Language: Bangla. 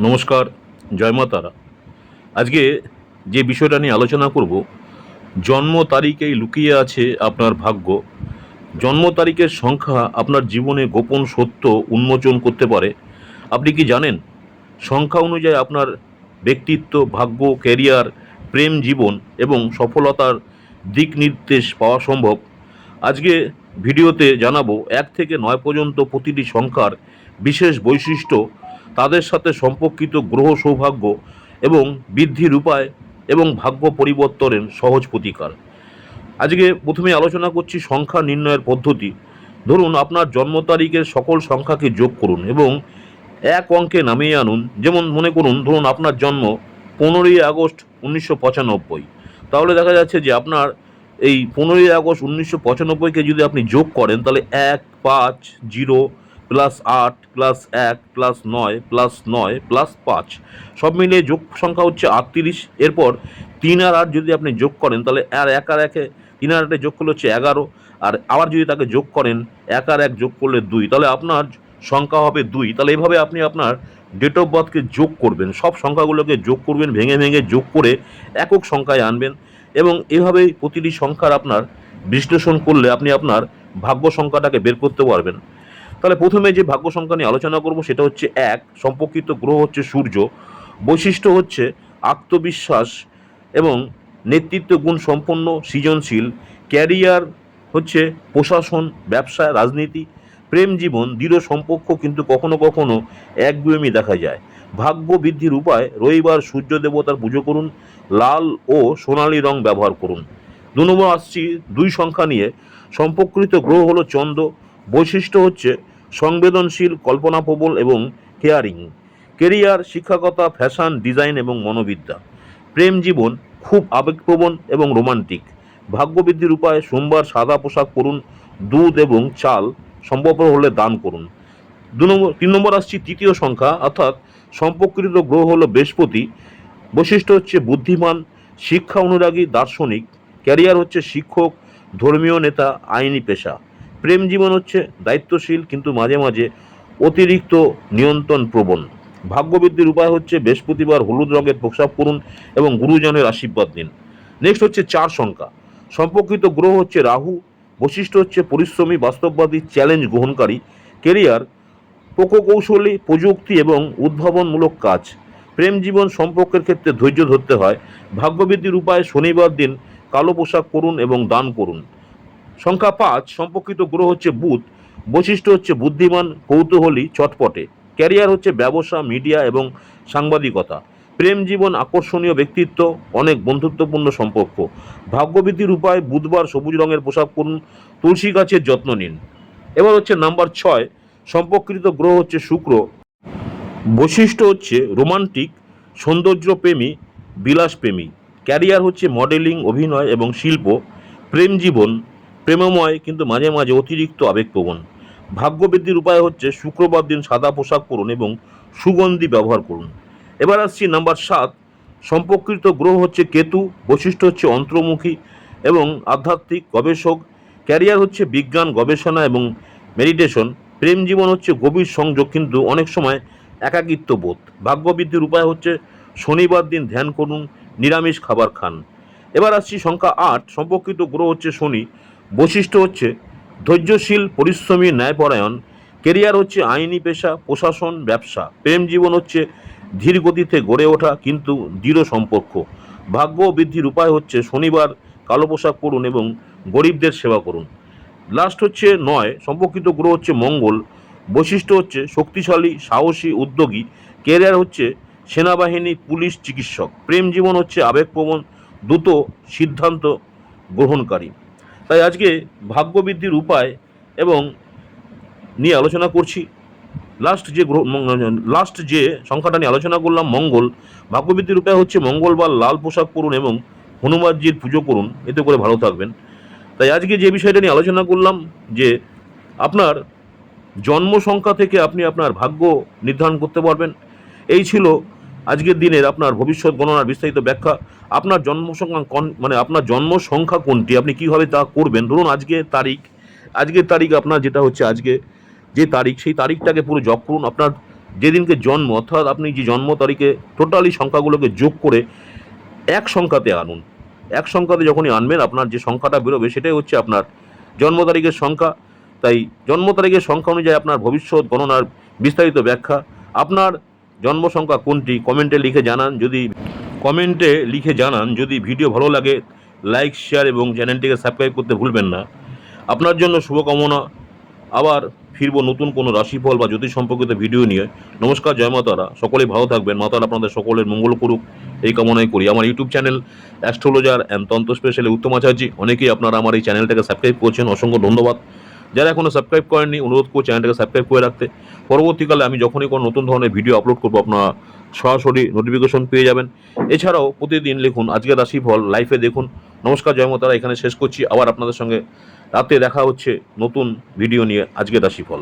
নমস্কার, জয় তারা। আজকে যে বিষয়টা নিয়ে আলোচনা করব, জন্ম তারিখেই লুকিয়ে আছে আপনার ভাগ্য। জন্ম তারিখের সংখ্যা আপনার জীবনে গোপন সত্য উন্মোচন করতে পারে। আপনি কি জানেন? সংখ্যা অনুযায়ী আপনার ব্যক্তিত্ব, ভাগ্য, ক্যারিয়ার, প্রেম জীবন এবং সফলতার দিক নির্দেশ পাওয়া সম্ভব। আজকে ভিডিওতে জানাব, এক থেকে নয় পর্যন্ত প্রতিটি সংখ্যার বিশেষ বৈশিষ্ট্য তাদের সাথে সম্পর্কিত গ্রহ সৌভাগ্য এবং বৃদ্ধির উপায় এবং ভাগ্য পরিবর্তনের সহজ প্রতিকার। আজকে প্রথমে আলোচনা করছি সংখ্যা নির্ণয়ের পদ্ধতি। ধরুন আপনার জন্ম তারিখের সকল সংখ্যাকে যোগ করুন এবং এক অঙ্কে নামিয়ে আনুন। যেমন মনে করুন, ধরুন আপনার জন্ম পনেরোই আগস্ট উনিশশো পঁচানব্বই। তাহলে দেখা যাচ্ছে যে আপনার এই পনেরোই আগস্ট উনিশশো পঁচানব্বইকে যদি আপনি যোগ করেন, তাহলে এক পাঁচ জিরো প্লাস আট প্লাস এক প্লাস নয় প্লাস নয় প্লাস পাঁচ। সব মিলিয়ে যোগ সংখ্যা হচ্ছে আটত্রিশ। এরপর তিন আর আট যদি আপনি যোগ করেন, তাহলে আর এক আর একে তিন আর আটে যোগ করলে হচ্ছে এগারো। আর আবার যদি তাকে যোগ করেন, এক আর এক যোগ করলে দুই। তাহলে আপনার সংখ্যা হবে দুই। তাহলে এইভাবে আপনি আপনার ডেট অফ বার্থকে যোগ করবেন। সব সংখ্যাগুলোকে যোগ করবেন, ভেঙে ভেঙে যোগ করে একক সংখ্যায় আনবেন। এবং এভাবেই প্রতিটি সংখ্যার আপনার বিশ্লেষণ করলে আপনি আপনার ভাগ্য সংখ্যাটাকে বের করতে পারবেন। তাহলে প্রথমে যে ভাগ্য সংখ্যা নিয়ে আলোচনা করব, সেটা হচ্ছে এক, সম্পর্কিত গ্রহ হচ্ছে সূর্য। বৈশিষ্ট্য হচ্ছে আত্মবিশ্বাস এবং নেতৃত্ব গুণ সম্পন্ন, সৃজনশীল, ক্যারিয়ার হচ্ছে প্রশাসন, ব্যবসা, রাজনীতি, প্রেম জীবন, দৃঢ় সম্পর্ক কিন্তু কখনো কখনো একগুয়েমি দেখা যায়। ভাগ্য বৃদ্ধির উপায়, রবিবার সূর্য দেবতার পুজো করুন, লাল ও সোনালী রং ব্যবহার করুন। দু নম্বর আসছি, দুই সংখ্যা নিয়ে সম্পর্কিত গ্রহ হলো চন্দ্র। বৈশিষ্ট্য হচ্ছে সংবেদনশীল, কল্পনাপ্রবল এবং কেয়ারিং। কেরিয়ার শিক্ষকতা ফ্যাশন, ডিজাইন এবং মনোবিদ্যা। প্রেম জীবন খুব আবেগপ্রবণ এবং রোমান্টিক। ভাগ্যবৃদ্ধির উপায় সোমবার সাদা পোশাক পরুন, দুধ এবং চাল সম্ভব হলে দান করুন। দু নম্বর, তিন নম্বর আসছি তৃতীয় সংখ্যা, অর্থাৎ সম্পর্কিত গ্রহ হলো বৃহস্পতি। বৈশিষ্ট্য হচ্ছে বুদ্ধিমান, শিক্ষা অনুরাগী, দার্শনিক। ক্যারিয়ার হচ্ছে শিক্ষক, ধর্মীয় নেতা, আইনি পেশা। প্রেম জীবন হচ্ছে দায়িত্বশীল, কিন্তু মাঝে মাঝে অতিরিক্ত নিয়ন্ত্রণ প্রবণ। ভাগ্যবৃদ্ধির উপায় হচ্ছে বৃহস্পতিবার হলুদ রঙের পোশাক করুন এবং গুরুজনের আশীর্বাদ দিন নেক্সট হচ্ছে চার সংখ্যা। সম্পর্কিত গ্রহ হচ্ছে রাহু, বৈশিষ্ট্য হচ্ছে পরিশ্রমী, বাস্তববাদী চ্যালেঞ্জ গ্রহণকারী কেরিয়ার প্রকৌশলী, প্রযুক্তি এবং উদ্ভাবনমূলক কাজ। প্রেম জীবন সম্পর্কের ক্ষেত্রে ধৈর্য ধরতে হয়। ভাগ্যবৃদ্ধির উপায় শনিবার দিন কালো পোশাক করুন এবং দান করুন। সংখ্যা পাঁচ, সম্পর্কিত গ্রহ হচ্ছে বুধ, বৈশিষ্ট্য হচ্ছে বুদ্ধিমান, কৌতূহলী, চটপটে। ক্যারিয়ার হচ্ছে ব্যবসা, মিডিয়া এবং সাংবাদিকতা। প্রেম জীবন, আকর্ষণীয় ব্যক্তিত্ব, অনেক বন্ধুত্বপূর্ণ সম্পর্ক। ভাগ্যবৃদ্ধির উপায়, বুধবার সবুজ রঙের পোশাক পরুন, তুলসী গাছের যত্ন নিন। এবার হচ্ছে নাম্বার ছয়, সম্পর্কিত গ্রহ হচ্ছে শুক্র। বৈশিষ্ট্য হচ্ছে রোমান্টিক সৌন্দর্য সৌন্দর্যপ্রেমী, বিলাসপ্রেমী। ক্যারিয়ার হচ্ছে মডেলিং, অভিনয় এবং শিল্প। প্রেম জীবন প্রেমময় কিন্তু মাঝে মাঝে অতিরিক্ত আবেগপ্রবণ। ভাগ্যবৃদ্ধির উপায় হচ্ছে শুক্রবার দিন সাদা পোশাক পরুন এবং সুগন্ধি ব্যবহার করুন। এবার আসছি নাম্বার সাত। সম্পর্কিত গ্রহ হচ্ছে কেতু, বৈশিষ্ট্য হচ্ছে অন্তর্মুখী এবং আধ্যাত্মিক গবেষক, ক্যারিয়ার হচ্ছে বিজ্ঞান, গবেষণা এবং মেডিটেশন। প্রেম জীবন হচ্ছে গভীর সংযোগ কিন্তু অনেক সময় একাকিত্ব বোধ। ভাগ্যবৃদ্ধির উপায় হচ্ছে শনিবার দিন ধ্যান করুন, নিরামিষ খাবার খান। এবার আসছি সংখ্যা আট। সম্পর্কিত গ্রহ হচ্ছে শনি। বৈশিষ্ট্য হচ্ছে ধৈর্যশীল, পরিশ্রমী, ন্যায়পরায়ণ। কেরিয়ার হচ্ছে আইনি পেশা, প্রশাসন, ব্যবসা। প্রেম জীবন হচ্ছে ধীর গতিতে গড়ে ওঠা, কিন্তু দৃঢ় সম্পর্ক। ভাগ্য বৃদ্ধির উপায় হচ্ছে শনিবার কালো পোশাক পরুন এবং গরিবদের সেবা করুন। লাস্ট হচ্ছে নয়, সম্পর্কিত গ্রহ হচ্ছে মঙ্গল। বৈশিষ্ট্য হচ্ছে শক্তিশালী, সাহসী, উদ্যোগী। কেরিয়ার হচ্ছে সেনাবাহিনী, পুলিশ, চিকিৎসক। প্রেম জীবন হচ্ছে আবেগপ্রবণ, দ্রুত সিদ্ধান্ত গ্রহণকারী। তাই আজকে ভাগ্যবৃদ্ধির উপায় এবং নিয়ে আলোচনা করছি। লাস্ট যে গ্রহ লাস্ট যে সংখ্যাটা নিয়ে আলোচনা করলাম, মঙ্গল। ভাগ্যবৃদ্ধির উপায় হচ্ছে মঙ্গলবার লাল পোশাক পরুন এবং হনুমানজির পুজো করুন। এতে করে ভালো থাকবেন। তাই আজকে যে বিষয়টা নিয়ে আলোচনা করলাম, যে আপনার জন্ম সংখ্যা থেকে আপনি আপনার ভাগ্য নির্ধারণ করতে পারবেন। এই ছিল আজকের দিনের আপনার ভবিষ্যৎ গণনার বিস্তারিত ব্যাখ্যা, আপনার জন্ম সংখ্যা কন মানে আপনার জন্ম সংখ্যা কোনটি, আপনি কীভাবে তা করবেন? ধরুন আজকে তারিখ, আজকের তারিখ আপনার যেটা হচ্ছে আজকে, যে তারিখ, সেই তারিখটাকে পুরো জপ করুন। আপনার যেদিনকে জন্ম, অর্থাৎ আপনি যে জন্ম তারিখে টোটালি সংখ্যাগুলোকে যোগ করে এক সংখ্যাতে আনুন। এক সংখ্যাতে যখনই আনবেন, আপনার যে সংখ্যাটা বেরোবে, সেটাই হচ্ছে আপনার জন্ম তারিখের সংখ্যা। তাই জন্ম তারিখের সংখ্যা অনুযায়ী আপনার ভবিষ্যৎ গণনার বিস্তারিত ব্যাখ্যা। আপনার জন্ম সংখ্যা কোনটি? কমেন্টে লিখে জানান। যদি কমেন্টে লিখে জানান, যদি ভিডিও ভালো লাগে, লাইক, শেয়ার এবং চ্যানেলটিকে সাবস্ক্রাইব করতে ভুলবেন না। আপনার জন্য শুভকামনা। আবার ফিরবো নতুন কোনো রাশিফল বা জ্যোতিষ সম্পর্কিত ভিডিও নিয়ে। নমস্কার, জয় মাতারা। সকলেই ভালো থাকবেন। মাতারা আপনাদের সকলের মঙ্গল করুক। এই কামনাই করি। আমার YouTube channel astrologer and Tantra specially Uttam Acharya. অনেকেই আপনারা আমার এই চ্যানেলটাকে সাবস্ক্রাইব করছেন। অসংখ্য ধন্যবাদ। যারা এখনও সাবস্ক্রাইব করেননি, অনুরোধ করছি চ্যানেলটাকে সাবস্ক্রাইব করে রাখতে। পরবর্তীকালে আমি যখনই কোনো নতুন ধরনের ভিডিও আপলোড করব, আপনারা সরাসরি নোটিফিকেশন পেয়ে যাবেন। এছাড়াও প্রতিদিন লিখুন আজকের রাশিফল লাইফে দেখুন। নমস্কার জয়মতারা এখানে শেষ করছি। আবার আপনাদের সঙ্গে রাতে দেখা হচ্ছে নতুন ভিডিও নিয়ে আজকের রাশিফল।